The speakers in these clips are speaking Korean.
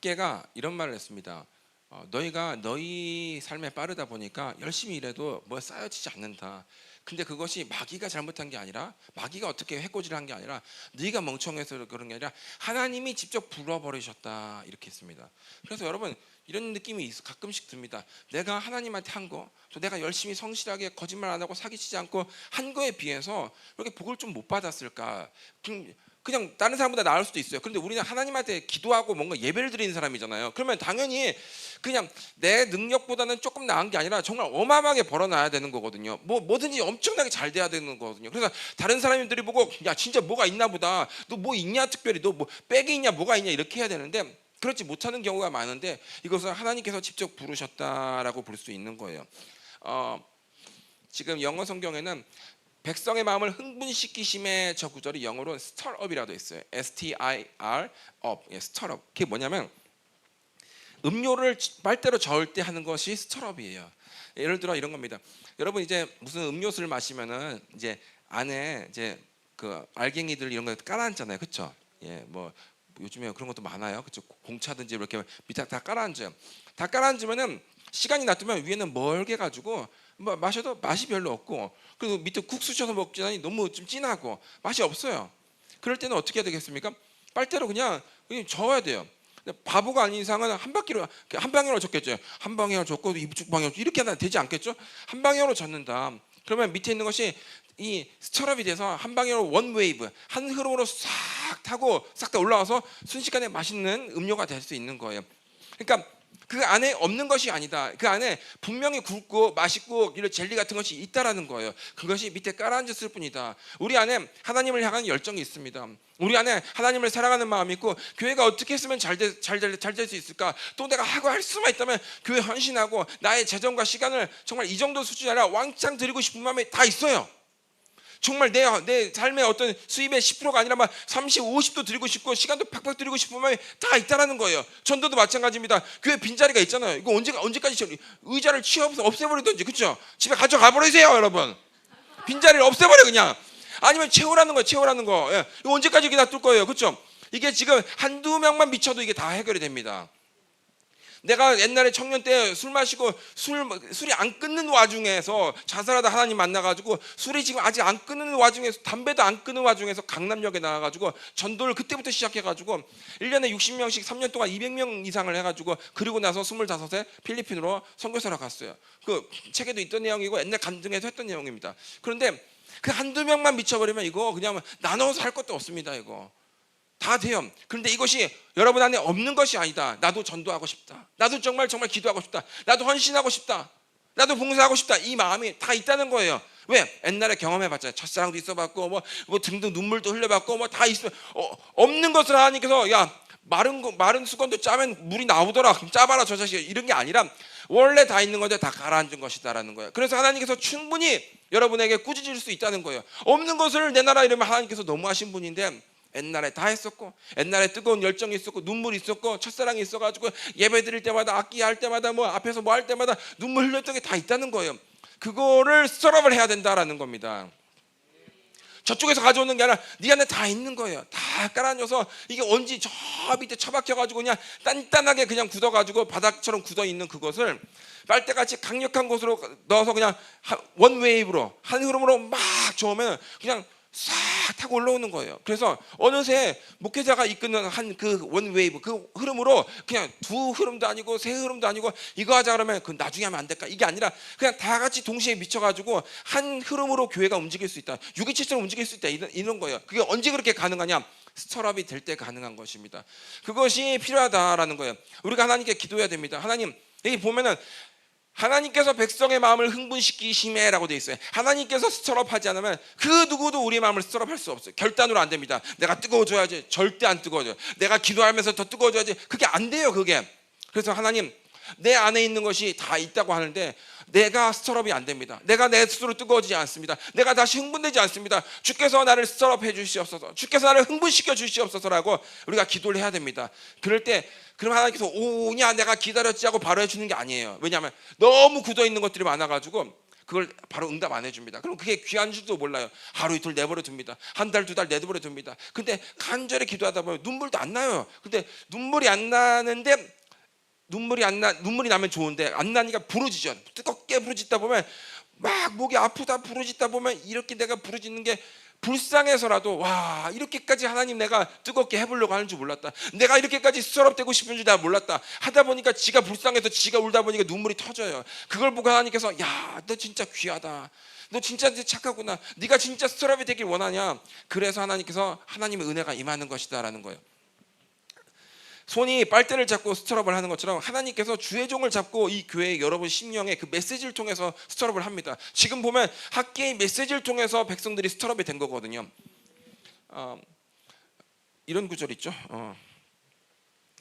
학계가 이런 말을 했습니다. 어, 너희가 너희 삶에 빠르다 보니까 열심히 일해도 뭐 쌓여지지 않는다. 근데 그것이 마귀가 잘못한 게 아니라 마귀가 어떻게 해코지를 한 게 아니라 네가 멍청해서 그런 게 아니라 하나님이 직접 불어버리셨다 이렇게 했습니다. 그래서 여러분 이런 느낌이 있- 가끔씩 듭니다. 내가 하나님한테 한 거, 또 내가 열심히 성실하게 거짓말 안 하고 사기치지 않고 한 거에 비해서 이렇게 복을 좀 못 받았을까? 그냥- 다른 사람보다 나을 수도 있어요. 그런데 우리는 하나님한테 기도하고 뭔가 예배를 드리는 사람이잖아요. 그러면 당연히 그냥 내 능력보다는 조금 나은 게 아니라 정말 어마어마하게 벌어놔야 되는 거거든요. 뭐 뭐든지 엄청나게 잘 돼야 되는 거거든요. 그래서 다른 사람들이 보고 야 진짜 뭐가 있나 보다. 너 뭐 있냐 특별히 너 뭐 백이 있냐 뭐가 있냐 이렇게 해야 되는데 그렇지 못하는 경우가 많은데 이것은 하나님께서 직접 부르셨다라고 볼 수 있는 거예요. 어, 지금 영어 성경에는 백성의 마음을 흥분시키심의 저 구절이 영어로 stir up이라고 있어요. S T I R up. 예, stir up. 그게 뭐냐면 음료를 빨대로 저을 때 하는 것이 up이에요. 예를 들어 이런 겁니다. 여러분 이제 무슨 음료수를 마시면은 이제 안에 이제 그 알갱이들 이런 거 깔아앉잖아요. 그렇죠? 예, 뭐 요즘에 그런 것도 많아요. 그렇죠? 공차든지 이렇게 밑에 다 깔아앉아요. 다 깔아앉으면은 시간이 놔두면 위에는 멀게 가지고 뭐 마셔도 맛이 별로 없고 그리고 밑에 국 쑤셔서 먹자니 너무 좀 진하고 맛이 없어요. 그럴 때는 어떻게 해야 되겠습니까? 빨대로 그냥 그냥 저어야 돼요. 바보가 아닌 이상은 한 바퀴로 한 방향으로 젓겠죠. 한 방향으로 젓고 이쪽 방향 이렇게 하면 되지 않겠죠? 한 방향으로 젓는다. 그러면 밑에 있는 것이 이 스처럽이 돼서 한 방향으로 원 웨이브 한 흐름으로 싹 타고 싹 다 올라와서 순식간에 맛있는 음료가 될 수 있는 거예요. 그러니까 그 안에 없는 것이 아니다. 그 안에 분명히 굵고 맛있고 이런 젤리 같은 것이 있다라는 거예요. 그것이 밑에 깔아앉았을 뿐이다. 우리 안에 하나님을 향한 열정이 있습니다. 우리 안에 하나님을 사랑하는 마음이 있고 교회가 어떻게 했으면 잘잘잘될 수 있을까? 또 내가 하고 할 수만 있다면 교회 헌신하고 나의 재정과 시간을 정말 이 정도 수준이 아니라 왕창 드리고 싶은 마음이 다 있어요. 정말 내, 내 삶의 어떤 수입의 10%가 아니라 막 30, 50도 드리고 싶고 시간도 팍팍 드리고 싶은 마음이 다 있다라는 거예요. 전도도 마찬가지입니다. 교회 빈자리가 있잖아요. 이거 언제, 언제까지 저- 의자를 치워서 없애버리든지, 그쵸? 집에 가져가 버리세요, 여러분. 빈자리를 없애버려, 그냥. 아니면 채우라는 거예요, 채우라는 거. 예. 이거 언제까지 이렇게 놔둘 거예요, 그쵸? 이게 지금 한두 명만 미쳐도 이게 다 해결이 됩니다. 내가 옛날에 청년 때 술 마시고 술 술이 안 끊는 와중에서 자살하다 하나님 만나가지고 술이 지금 아직 안 끊는 와중에서 담배도 안 끊는 와중에서 강남역에 나와가지고 전도를 그때부터 시작해가지고 1년에 60명씩 3년 동안 200명 이상을 해가지고 그리고 나서 25세 필리핀으로 선교사로 갔어요. 그 책에도 있던 내용이고 옛날 간증에서 했던 내용입니다. 그런데 그 한두 명만 미쳐버리면 이거 그냥 나눠서 할 것도 없습니다. 이거. 다 돼요. 그런데 이것이 여러분 안에 없는 것이 아니다. 나도 전도하고 싶다. 나도 정말 정말 기도하고 싶다. 나도 헌신하고 싶다. 나도 봉사하고 싶다. 이 마음이 다 있다는 거예요. 왜? 옛날에 경험해봤잖아요. 첫사랑도 있어봤고 뭐, 뭐 등등 눈물도 흘려봤고 뭐 다 있어. 어, 없는 것을 하나님께서 야 마른 거, 마른 수건도 짜면 물이 나오더라. 그럼 짜봐라 저 자식 이런 게 아니라 원래 다 있는 건데 다 가라앉은 것이다라는 거예요. 그래서 하나님께서 충분히 여러분에게 꾸짖을 수 있다는 거예요. 없는 것을 내놔라 이러면 하나님께서 너무하신 분인데 옛날에 다 했었고 옛날에 뜨거운 열정이 있었고 눈물이 있었고 첫사랑이 있어가지고 예배 드릴 때마다 악기 할 때마다 뭐 앞에서 뭐 할 때마다 눈물 흘렸던 게 다 있다는 거예요. 그거를 썰업을 해야 된다라는 겁니다. 저쪽에서 가져오는 게 아니라 네 안에 다 있는 거예요. 다 깔아줘서 이게 언제 저 밑에 처박혀가지고 그냥 단단하게 그냥 굳어가지고 바닥처럼 굳어 있는 그것을 빨대같이 강력한 곳으로 넣어서 그냥 한- 원 웨이브로 한 흐름으로 막 저으면 그냥 싹 타고 올라오는 거예요. 그래서 어느새 목회자가 이끄는 한 그 원 웨이브 그 흐름으로 그냥 두 흐름도 아니고 세 흐름도 아니고 이거 하자 그러면 그 나중에 하면 안 될까? 이게 아니라 그냥 다 같이 동시에 미쳐가지고 한 흐름으로 교회가 움직일 수 있다. 유기체처럼 움직일 수 있다. 이런, 이런 거예요. 그게 언제 그렇게 가능하냐? 스터럽이 될 때 가능한 것입니다. 그것이 필요하다라는 거예요. 우리가 하나님께 기도해야 됩니다. 하나님 여기 보면은 하나님께서 백성의 마음을 흥분시키심에라고 되어 있어요. 하나님께서 스터럽하지 않으면 그 누구도 우리 마음을 스터럽할 수 없어요. 결단으로 안 됩니다. 내가 뜨거워져야지. 절대 안 뜨거워져. 내가 기도하면서 더 뜨거워져야지. 그게 안 돼요. 그게. 그래서 하나님 내 안에 있는 것이 다 있다고 하는데 내가 스터럽이 안 됩니다. 내가 내 스스로 뜨거워지지 않습니다. 내가 다시 흥분되지 않습니다. 주께서 나를 스터럽해 주시옵소서. 주께서 나를 흥분시켜 주시옵소서라고 우리가 기도를 해야 됩니다. 그럴 때 그럼 하나님께서 오냐 내가 기다렸지 하고 바로 해주는 게 아니에요. 왜냐하면 너무 굳어 있는 것들이 많아가지고 그걸 바로 응답 안 해줍니다. 그럼 그게 귀한 줄도 몰라요. 하루 이틀 내버려 둡니다. 한 달 두 달 내버려 둡니다. 근데 간절히 기도하다 보면 눈물도 안 나요. 근데 눈물이 안 나는데 눈물이 안 나 눈물이 나면 좋은데 안 나니까 부르짖죠. 뜨겁게 부르짖다 보면 막 목이 아프다 부르짖다 보면 이렇게 내가 부르짖는 게 불쌍해서라도 와 이렇게까지 하나님 내가 뜨겁게 해보려고 하는 줄 몰랐다. 내가 이렇게까지 수럽되고 싶은 줄 내가 몰랐다. 하다 보니까 지가 불쌍해서 지가 울다 보니까 눈물이 터져요. 그걸 보고 하나님께서 야 너 진짜 귀하다. 너 진짜 착하구나. 네가 진짜 스트럽이 되길 원하냐? 그래서 하나님께서 하나님의 은혜가 임하는 것이다라는 거예요. 손이 빨대를 잡고 스트럽을 하는 것처럼 하나님께서 주의 종을 잡고 이 교회 여러분 심령의 그 메시지를 통해서 스트럽을 합니다. 지금 보면 학계의 메시지를 통해서 백성들이 스트럽이 된 거거든요. 어, 이런 구절 있죠. 어.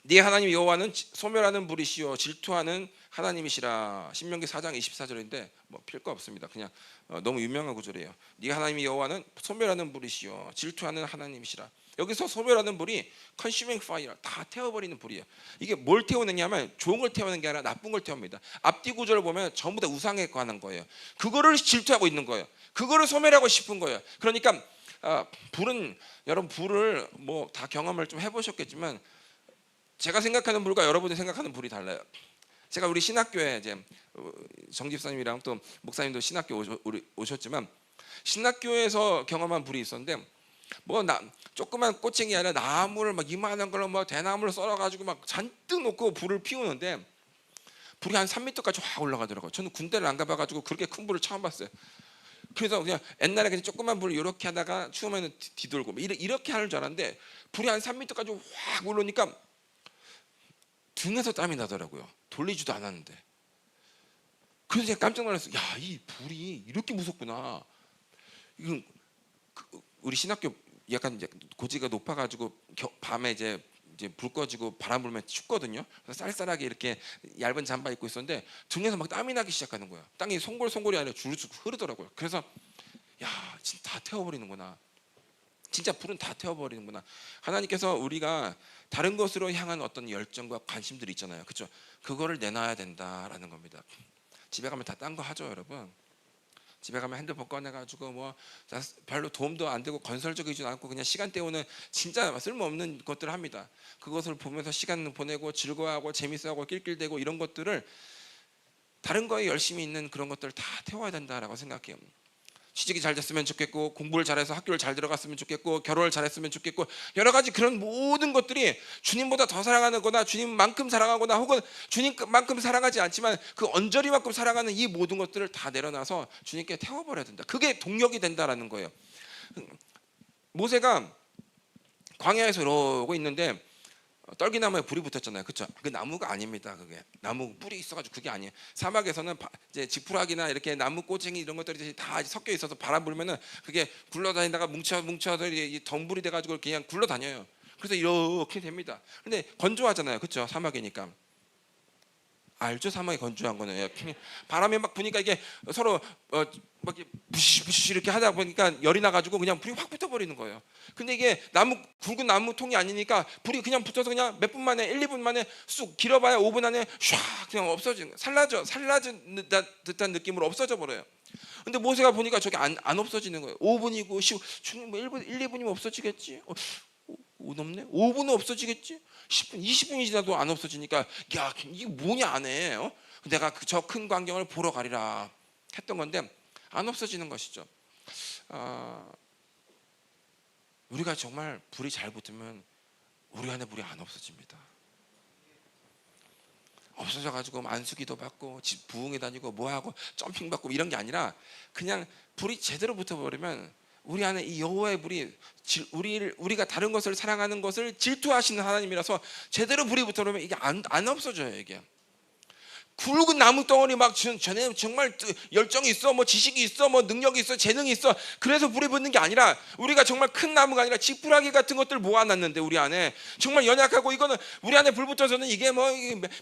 네 하나님 여호와는 지- 소멸하는 불이시요 질투하는 하나님이시라. 신명기 4장 24절인데 뭐 필거 없습니다. 그냥 어, 너무 유명한 구절이에요. 네 하나님 여호와는 소멸하는 불이시요 질투하는 하나님이시라. 여기서 소멸하는 불이 컨슈밍 파이어 다 태워버리는 불이에요. 이게 뭘 태우느냐면 좋은 걸 태우는 게 아니라 나쁜 걸 태웁니다. 앞뒤 구절을 보면 전부 다 우상에 관한 거예요. 그거를 질투하고 있는 거예요. 그거를 소멸하고 싶은 거예요. 그러니까 아, 불은 여러분 불을 뭐 다 경험을 좀 해보셨겠지만 제가 생각하는 불과 여러분이 생각하는 불이 달라요. 제가 우리 신학교에 이제 어, 정 집사님이랑 또 목사님도 신학교 오셨지만 신학교에서 경험한 불이 있었는데 뭐 나, 조그만 꽃쟁이 아니라 나무를 막 이만한 걸로 뭐 대나무를 썰어 가지고 막 잔뜩 놓고 불을 피우는데 불이 한 3m까지 확 올라가더라고요. 저는 군대를 안 가봐 가지고 그렇게 큰 불을 처음 봤어요. 그래서 그냥 옛날에 그냥 조그만 불을 이렇게 하다가 추우면 뒤- 뒤돌고 뭐 이렇게, 하는 줄 알았는데 불이 한 3m까지 확 올라오니까 등에서 땀이 나더라고요. 돌리지도 않았는데. 그래서 제가 깜짝 놀랐어요. 야, 이 불이 이렇게 무섭구나. 이건 그- 우리 신학교 약간 고지가 높아가지고 겨- 밤에 이제 이제 불 꺼지고 바람 불면 춥거든요. 그래서 쌀쌀하게 이렇게 얇은 잠바 입고 있었는데 등에서 막 땀이 나기 시작하는 거야. 땅이 송골송골이 아니라 줄줄 흐르더라고요. 그래서 야, 진짜 다 태워버리는구나. 진짜 불은 다 태워버리는구나. 하나님께서 우리가 다른 것으로 향한 어떤 열정과 관심들이 있잖아요. 그렇죠? 그거를 내놔야 된다라는 겁니다. 집에 가면 다 딴 거 하죠, 여러분. 집에 가면 핸드폰 꺼내가지고 뭐 자, 별로 도움도 안 되고 건설적이지 않고 그냥 시간 때우는 진짜 쓸모없는 것들을 합니다. 그것을 보면서 시간 보내고 즐거워하고 재밌어하고 낄낄대고 이런 것들을 다른 거에 열심히 있는 그런 것들을 다 태워야 된다라고 생각해요. 취직이 잘 됐으면 좋겠고 공부를 잘해서 학교를 잘 들어갔으면 좋겠고 결혼을 잘했으면 좋겠고 여러 가지 그런 모든 것들이 주님보다 더 사랑하거나 주님만큼 사랑하거나 혹은 주님만큼 사랑하지 않지만 그 언저리만큼 사랑하는 이 모든 것들을 다 내려놔서 주님께 태워버려야 된다. 그게 동력이 된다라는 거예요. 모세가 광야에서 이러고 있는데 떨기나무에 불이 붙었잖아요. 그렇죠? 그 나무가 아닙니다. 그게 나무 뿌리 있어가지고 그게 아니에요. 사막에서는 바- 이제 지푸라기나 이렇게 나무 꼬챙이 이런 것들이 다 섞여 있어서 바람 불면은 그게 굴러다니다가 뭉쳐 뭉쳐서 이 덩불이 돼가지고 그냥 굴러다녀요. 그래서 이렇게 됩니다. 근데 건조하잖아요. 그렇죠? 사막이니까. 알죠? 사막이 건조한 거는 예. 바람이 막 부니까 이게 서로 어, 막 부시부시 이렇게 하다 보니까 열이 나가지고 그냥 불이 확 붙어버리는 거예요. 근데 이게 나무 굵은 나무 통이 아니니까 불이 그냥 붙어서 그냥 몇 분 만에 1, 2분 만에 쑥 길어봐야 5분 안에 샥 그냥 거예요. 살라져 살라진 듯한 느낌으로 없어져 버려요. 근데 모세가 보니까 저게 안, 안 없어지는 거예요. 5분이고 10, 주님 뭐 1분 1, 2분이면 없어지겠지. 어, 오, 넘네. 5분은 없어지겠지. 10분, 20분이 지나도 안 없어지니까 야 이게 뭐냐 안 해. 어? 내가 저큰 광경을 보러 가리라 했던 건데 안 없어지는 것이죠. 아, 우리가 정말 불이 잘 붙으면 우리 안에 불이 안 없어집니다. 없어져 가지고 안수기도 받고 집 부흥회 다니고 뭐 하고 점핑 받고 이런 게 아니라 그냥 불이 제대로 붙어 버리면 우리 안에 이 여호와의 불이 질- 우리를 우리가 다른 것을 사랑하는 것을 질투하시는 하나님이라서 제대로 불이 붙어 버리면 이게 안, 안 없어져요 이게. 굵은 나무 덩어리 막 전- 전에 정말 뜨- 열정이 있어 뭐 지식이 있어 뭐 능력이 있어 재능이 있어. 그래서 불이 붙는 게 아니라 우리가 정말 큰 나무가 아니라 지푸라기 같은 것들 모아놨는데 우리 안에. 정말 연약하고 이거는 우리 안에 불 붙어서는 이게 뭐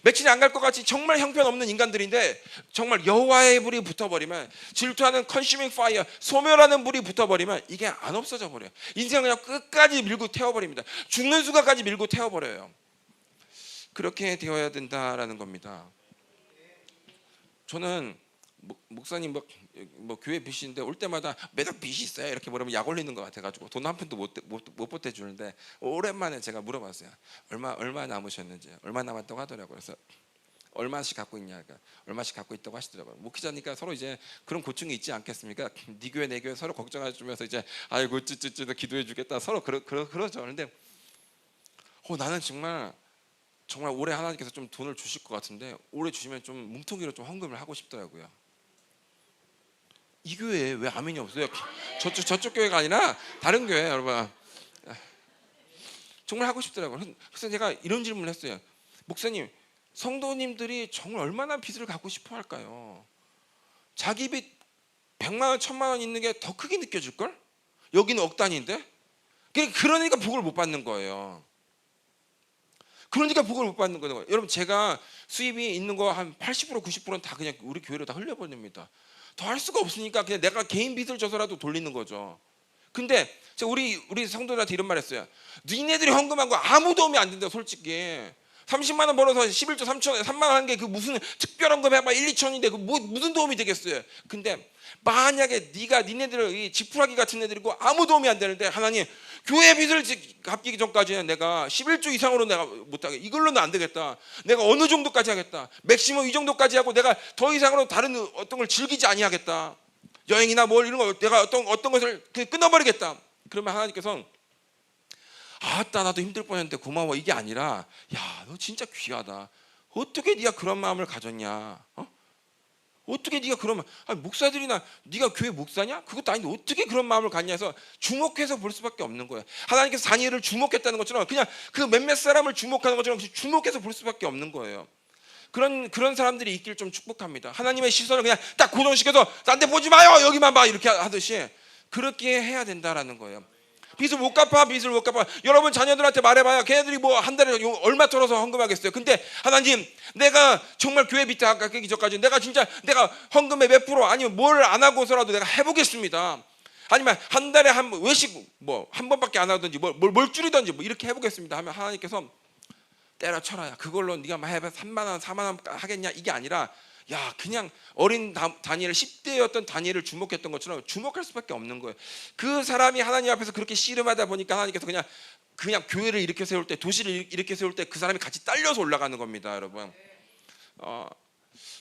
며칠이 안갈 것 같이 정말 형편없는 인간들인데 정말 여호와의 불이 붙어버리면 질투하는 컨슈밍 파이어 소멸하는 불이 붙어버리면 이게 안 없어져 버려요. 인생을 그냥 끝까지 밀고 태워버립니다. 죽는 수가까지 밀고 태워버려요. 그렇게 되어야 된다라는 겁니다 저는 목, 목사님 뭐, 뭐 교회 빚인데 올 때마다 매달 빚이 있어요? 이렇게 물으면 약 올리는 것 같아가지고 돈 한 푼도 못, 못, 못 보태주는데 오랜만에 제가 물어봤어요. 얼마 얼마 남으셨는지 얼마 남았다고 하더라고요. 그래서 얼마씩 갖고 있냐 그러니까 얼마씩 갖고 있다고 하시더라고요. 목회자니까 서로 이제 그런 고충이 있지 않겠습니까? 네 교회 내 교회 서로 걱정해 주면서 이제 아이고 찌찌찌 기도해 주겠다. 서로 그러, 그러, 그러죠. 근데 어, 나는 정말 정말 올해 하나님께서 좀 돈을 주실 것 같은데 올해 주시면 좀 뭉텅이로 좀 헌금을 하고 싶더라고요. 이 교회에 왜 아멘이 없어요? 저쪽 저쪽 교회가 아니라 다른 교회 여러분. 정말 하고 싶더라고요. 그래서 제가 이런 질문을 했어요. 목사님, 성도님들이 정말 얼마나 빚을 갖고 싶어 할까요? 자기 빚 100만 원, 1000만 원 있는 게 더 크게 느껴질 걸? 여기는 억 단위인데? 그러니까 복을 못 받는 거예요. 그러니까 복을 못 받는 거예요. 여러분 제가 수입이 있는 거 한 80% 90%는 다 그냥 우리 교회로 다 흘려버립니다. 더 할 수가 없으니까 그냥 내가 개인 빚을 져서라도 돌리는 거죠. 근데 우리 우리 성도들한테 이런 말했어요. 니네들이 헌금한 거 아무 도움이 안 된다 솔직히. 30만 원 벌어서 11조 3천 3만 원한게그 무슨 특별 헌금 해봐 1, 2천인데 그 뭐, 무슨 도움이 되겠어요. 근데 만약에 네가 니네들 이 지푸라기 같은 애들이고 아무 도움이 안 되는데 하나님 교회 빚을 지- 갚기 전까지는 내가 11조 이상으로 내가 못하게 이걸로는 안 되겠다. 내가 어느 정도까지 하겠다. 맥시멈 이 정도까지 하고 내가 더 이상으로 다른 어떤 걸 즐기지 아니하겠다. 여행이나 뭘 이런 거 내가 어떤 어떤 것을 그 끊어버리겠다. 그러면 하나님께서 아따 나도 힘들 뻔했는데 고마워 이게 아니라 야 너 진짜 귀하다. 어떻게 네가 그런 마음을 가졌냐? 어? 어떻게 네가 그런 마 아니, 목사들이나 네가 교회 목사냐? 그것도 아닌데 어떻게 그런 마음을 갖냐 해서 주목해서 볼 수밖에 없는 거예요. 하나님께서 다니엘을 주목했다는 것처럼 그냥 그 몇몇 사람을 주목하는 것처럼 주목해서 볼 수밖에 없는 거예요. 그런 그런 사람들이 있길 좀 축복합니다. 하나님의 시선을 그냥 딱 고정시켜서 딴 데 보지 마요 여기만 봐 이렇게 하듯이 그렇게 해야 된다라는 거예요. 빚을 못 갚아 빚을 못 갚아. 여러분 자녀들한테 말해봐요. 걔네들이 뭐 한 달에 요- 얼마 털어서 헌금하겠어요? 근데 하나님 내가 정말 교회 빚 갚기 전까지 내가 진짜 내가 헌금의 몇 프로 아니면 뭘 안 하고서라도 내가 해보겠습니다. 아니면 한 달에 한 번, 외식 뭐 한 번밖에 안 하든지 뭘, 뭘, 뭘 줄이든지 뭐 이렇게 해보겠습니다 하면 하나님께서 때려쳐라야 그걸로 네가 막 해봐. 3만 원 4만 원 하겠냐? 이게 아니라 야 그냥 어린 다- 다니엘 10대였던 다니엘을 주목했던 것처럼 주목할 수밖에 없는 거예요. 그 사람이 하나님 앞에서 그렇게 씨름하다 보니까 하나님께서 그냥 그냥 교회를 이렇게 세울 때 도시를 일- 이렇게 세울 때 그 사람이 같이 딸려서 올라가는 겁니다, 여러분. 어,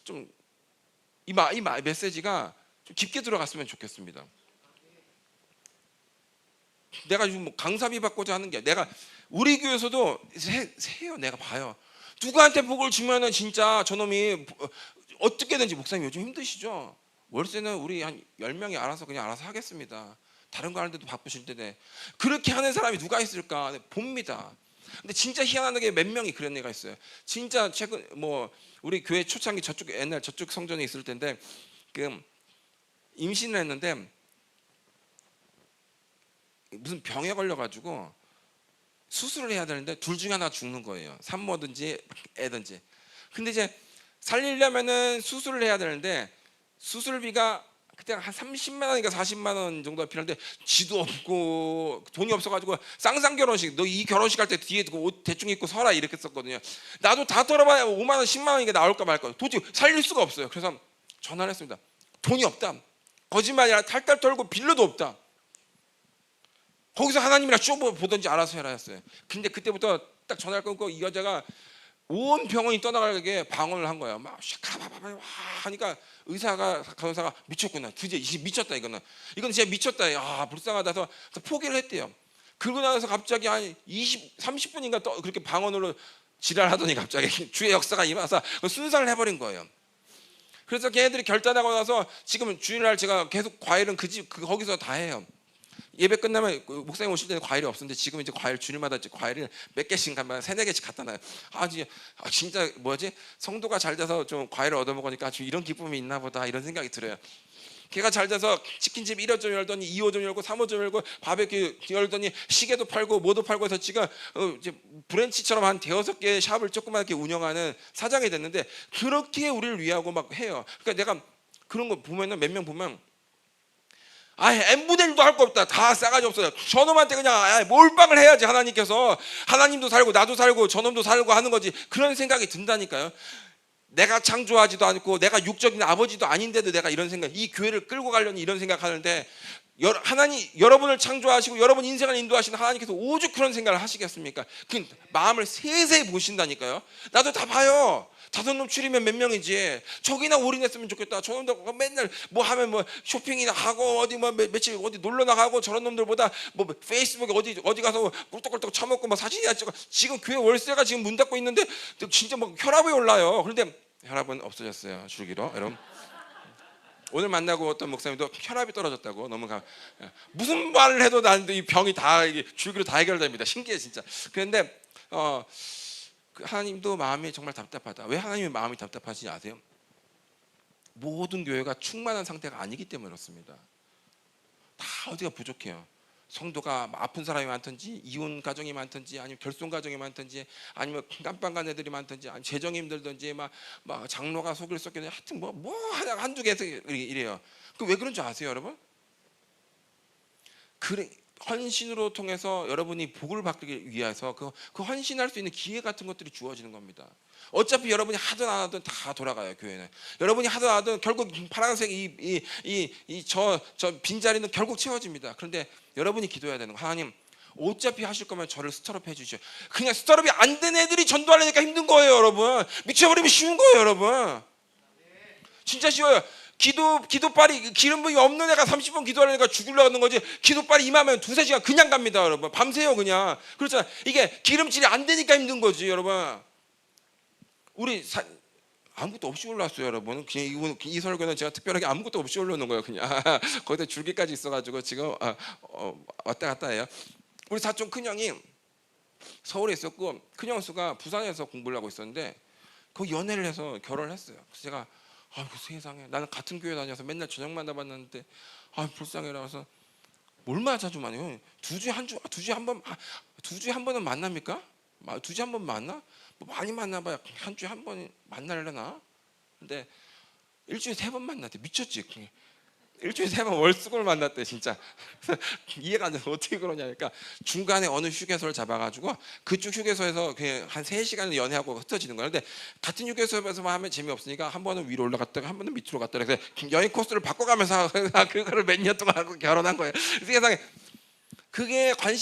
좀이 이 마- 메시지가 좀 깊게 들어갔으면 좋겠습니다. 내가 지금 뭐 강사비 받고자 하는 게 내가 우리 교회에서도 세, 세요 내가 봐요. 누구한테 복을 주면은 진짜 저놈이 어, 어떻게든지 목사님 요즘 힘드시죠? 월세는 우리 한 10명이 알아서 그냥 알아서 하겠습니다. 다른 거 하는데도 바쁘실 때네. 그렇게 하는 사람이 누가 있을까? 네, 봅니다. 근데 진짜 희한하게 몇 명이 그런 애가 있어요. 진짜 최근 뭐 우리 교회 초창기 저쪽 옛날 저쪽 성전에 있을 텐데 그 임신을 했는데 무슨 병에 걸려가지고 수술을 해야 되는데 둘 중에 하나 죽는 거예요. 산모든지 애든지. 근데 이제 살리려면은 수술을 해야 되는데 수술비가 그때 한 30만 원인가 40만 원 정도가 필요한데 지도 없고 돈이 없어가지고 쌍쌍 결혼식 너 이 결혼식 할 때 뒤에 그옷 대충 입고 서라 이렇게 썼거든요. 나도 다 떨어봐야 5만 원 10만 원이게 나올까 말까 도저히 살릴 수가 없어요. 그래서 전화를 했습니다. 돈이 없다. 거짓말이라 탈탈 털고 빌려도 없다. 거기서 하나님이랑 쇼 보든지 알아서 해라 했어요. 근데 그때부터 딱 전화를 끊고 이 여자가 온 병원이 떠나가게 방언을 한 거예요. 막 샤카바바바 와 하니까 의사가 간호사가 미쳤구나. 드디어 미쳤다 이거는. 이건 진짜 미쳤다. 아 불쌍하다 해서 포기를 했대요. 그러고 나서 갑자기 한 20, 30분인가 또 그렇게 방언으로 지랄하더니 갑자기 주의 역사가 임하서 순사를 해버린 거예요. 그래서 걔네들이 결단하고 나서 지금 주일날 제가 계속 과일은 그 집 그 거기서 다 해요. 예배 끝나면 그 목사님 오실 때는 과일이 없었는데 지금 이제 과일 주일마다 과일을 몇 개씩 가면 세네 개씩 갖다 놔요. 아 진짜, 아, 진짜 뭐지 성도가 잘 돼서 좀 과일을 얻어 먹으니까 좀 이런 기쁨이 있나 보다 이런 생각이 들어요. 걔가 잘 돼서 치킨집 1호점 열더니 2호점 열고 3호점 열고 바베큐 열더니 시계도 팔고 뭐도 팔고 해서 지금 어, 브랜치처럼 한 대여섯 개의 샵을 조그맣게 운영하는 사장이 됐는데 그렇게 우리를 위하고 막 해요. 그러니까 내가 그런 거 보면은 몇 명 보면 아, 엠분의 1도 할 거 없다. 다 싸가지 없어요. 저놈한테 그냥 아, 몰빵을 해야지 하나님께서 하나님도 살고 나도 살고 저놈도 살고 하는 거지. 그런 생각이 든다니까요. 내가 창조하지도 않고 내가 육적인 아버지도 아닌데도 내가 이런 생각, 이 교회를 끌고 가려니 이런 생각하는데 여- 하나님 여러분을 창조하시고 여러분 인생을 인도하시는 하나님께서 오죽 그런 생각을 하시겠습니까? 그 마음을 세세히 보신다니까요. 나도 다 봐요. 다섯 놈 줄이면 몇 명이지. 저기나 올인했으면 좋겠다. 저놈들 맨날 뭐 하면 뭐 쇼핑이나 하고 어디 뭐 며- 며칠 어디 놀러 나가고 저런 놈들보다 뭐 페이스북에 어디 어디 가서 꿀떡꿀떡 처먹고 뭐 사진이나 찍고 지금 교회 월세가 지금 문 닫고 있는데 진짜 막 혈압이 올라요. 그런데 혈압은 없어졌어요. 줄기로 여러분. 오늘 만나고 어떤 목사님도 혈압이 떨어졌다고 너무 가, 무슨 말을 해도 나는 이 병이 다 이게 줄기로 다 해결됩니다. 신기해 진짜. 그런데 어, 그 하나님도 마음이 정말 답답하다. 왜 하나님의 마음이 답답하시지 아세요? 모든 교회가 충만한 상태가 아니기 때문에 그렇습니다. 다 어디가 부족해요. 성도가 아픈 사람이 많든지 이혼 가정이 많든지 아니면 결손 가정이 많든지 아니면 깜빵 간 애들이 많든지 아니면 재정이 힘들든지 막, 막 장로가 속일 썩게 하여튼 뭐, 뭐 하나 한두 개에서 이래요. 그 왜 그런 줄 아세요, 여러분? 그래 헌신으로 통해서 여러분이 복을 받기 위해서 그, 그 헌신할 수 있는 기회 같은 것들이 주어지는 겁니다. 어차피 여러분이 하든 안 하든 다 돌아가요 교회는. 여러분이 하든 안 하든 결국 파란색 이 이 이 저 저 빈자리는 결국 채워집니다. 그런데 여러분이 기도해야 되는 거 하나님 어차피 하실 거면 저를 스타트업 해주죠. 그냥 스타트업이 안 된 애들이 전도하려니까 힘든 거예요, 여러분. 미쳐버리면 쉬운 거예요, 여러분. 진짜 쉬워요. 기도 기도빨이 기름 부이 없는 애가 30분 기도하려니까 죽으려는 거지. 기도빨이 임하면 두세 시간 그냥 갑니다, 여러분. 밤새요 그냥. 그렇잖아. 이게 기름질이 안 되니까 힘든 거지, 여러분. 우리 사, 아무것도 없이 올랐어요, 여러분. 그냥 이건 이 설교는 제가 특별하게 아무것도 없이 올려놓은 거예요, 그냥. 거기다 줄기까지 있어가지고 지금 아, 어, 왔다 갔다 해요. 우리 사촌 큰 형이 서울에 있었고 큰 형 수가 부산에서 공부를 하고 있었는데 거기 연애를 해서 결혼을 했어요. 그래서 제가 아이고 세상에 나는 같은 교회 다녀서 맨날 저녁만 나봤는데 아 불쌍해라서 얼마나 자주 만나요? 두 주에 한 주, 두 주에 한 번, 아, 두 주에 한 번은 만납니까? 마- 두 주에 한 번 만나? 뭐 많이 만나봐야 한 주에 한 번 만나려나? 근데 일주일에 세 번 만났대. 미쳤지. 일주일에 세 번 월수금을 만났대 진짜. 이해가 안 돼서 어떻게 그러냐니까 중간에 어느 휴게소를 잡아가지고 그쪽 휴게소에서 그냥 한 3시간 연애하고 흩어지는 거야. 근데 같은 휴게소에서만 하면 재미없으니까 한 번은 위로 올라갔다가 한 번은 밑으로 갔다가 그래서 여행 코스를 바꿔가면서 그거를 몇 년 동안 하고 결혼한 거예요. 세상에 그게 관심